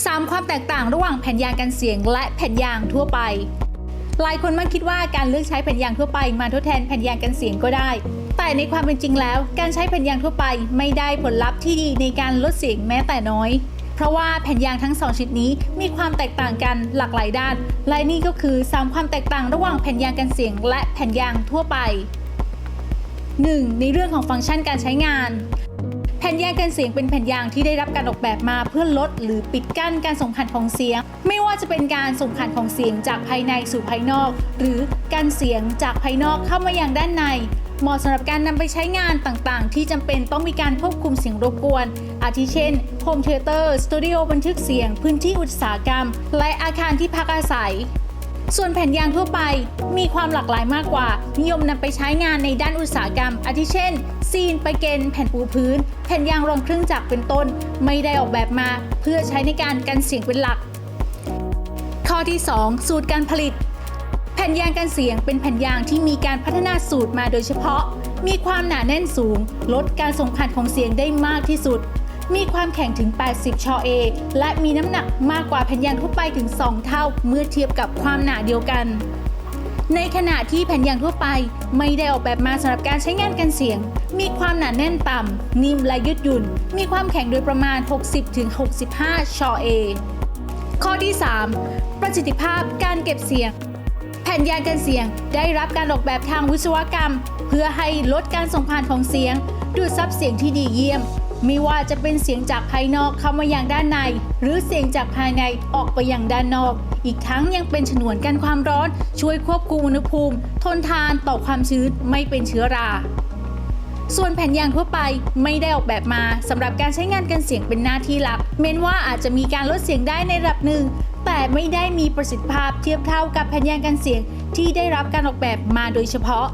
3 ความแตกต่างระหว่างแผ่นยางกันเสียงและแผ่นยางทั่วไป หลายคนมักคิดว่าการเลือกใช้แผ่นยางทั่วไป มาทดแทนแผ่นยางกันเสียงก็ได้ แต่ในความเป็นจริงแล้ว การใช้แผ่นยางทั่วไปไม่ได้ผลลัพธ์ที่ดีในการลดเสียงแม้แต่น้อย เพราะว่าแผ่นยางทั้งสองชนิดนี้มีความแตกต่างกันหลากหลายด้าน และนี่ก็คือ 3 ความแตกต่างระหว่างแผ่นยางกันเสียง และแผ่นยางทั่วไป 1. ในเรื่องของฟังก์ชันการใช้งาน แผ่นยางกันเสียงเป็นแผ่นยางที่ได้รับการออกแบบมาเพื่อลดหรือปิดกั้นการส่งผ่านของเสียง ไม่ว่าจะเป็นการส่งผ่านของเสียงจากภายในสู่ภายนอก หรือการเสียงจากภายนอกเข้ามายังด้านในเหมาะสำหรับการนำไปใช้งานต่างๆ ที่จำเป็นต้องมีการควบคุมเสียงรบกวน อาทิเช่นโฮมเทเตอร์สตูดิโอบันทึกเสียง พื้นที่อุตสาหกรรม และอาคารที่พักอาศัย ส่วนแผ่นยางทั่วไปมีความหลากหลายมากกว่า นิยมนำไปใช้งานในด้านอุตสาหกรรม อาทิเช่น ซีนไปเกนแผ่นปูพื้น แผ่นยางรองเครื่องจักรเป็นต้น ไม่ได้ออกแบบมา เพื่อใช้ในการกันเสียงเป็นหลัก ข้อที่ 2 สูตรการผลิต แผ่นยางกันเสียงเป็นแผ่นยางที่มีการพัฒนาสูตรมาโดยเฉพาะ มีความหนาแน่นสูง ลดการส่งผ่านของเสียงได้มากที่สุด มีความแข็งถึง 80 ชอเอ และมีน้ำหนักมากกว่าแผ่นยางทั่วไปถึง 2 เท่าเมื่อเทียบกับความหนาเดียวกัน ในขณะที่แผ่นยางทั่วไปไม่ได้ออกแบบมาสำหรับการใช้งานกันเสียง มีความหนาแน่นต่ำ นิ่มและยืดหยุ่น มีความแข็งโดยประมาณ 60-65 ชอเอ ข้อที่ 3 ประสิทธิภาพการเก็บเสียงแผ่นยางกันเสียงได้รับการออกแบบทางวิศวกรรม เพื่อให้ลดการส่งผ่านของเสียง ดูดซับเสียงที่ดีเยี่ยม ไม่ว่าจะเป็นเสียงจากภายนอกเข้ามาอยังด้านใน หรือเสียงจากภายในออกไปอยังด้านนอก อีกทั้งยังเป็นฉนวนกันความร้อน ช่วยควบคุมอุณหภูมิ ทนทานต่อความชื้นไม่เป็นเชื้อรา ส่วนแผ่นยางทั่วไปไม่ได้ออกแบบมาสำหรับการใช้งานกันเสียงเป็นหน้าที่หลัก เม้นว่าอาจจะมีการลดเสียงได้ในระดับหนึ่ง แต่ไม่ได้มีประสิทธิภาพเทียบเท่ากับแผ่นยางกันเสียงที่ได้รับการออกแบบมาโดยเฉพาะ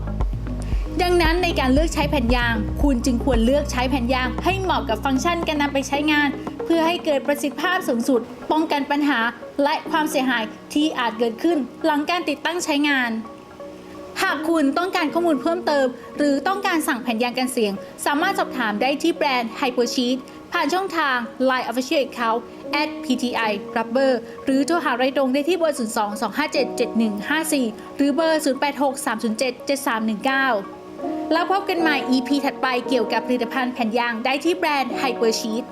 ดังนั้นในการเลือกใช้แผ่นยาง คุณจึงควรเลือกใช้แผ่นยาง ให้เหมาะกับฟังก์ชันการนำไปใช้งาน เพื่อให้เกิดประสิทธิภาพสูงสุด ป้องกันปัญหาและความเสียหายที่อาจเกิดขึ้น หลังการติดตั้งใช้งาน หากคุณต้องการข้อมูลเพิ่มเติม หรือต้องการสั่งแผ่นยางกันเสียง สามารถสอบถามได้ที่แบรนด์ Hypersheet ผ่านช่องทาง Line Official Account at PTI Rubber หรือโทรหารายตรงได้ที่เบอร์ 02 257 7154 หรือเบอร์ 086 307 7319 แล้วพบกันใหม่ EP ถัดไปเกี่ยวกับผลิตภัณฑ์แผ่นยางได้ที่แบรนด์ไฮเปอร์ชีท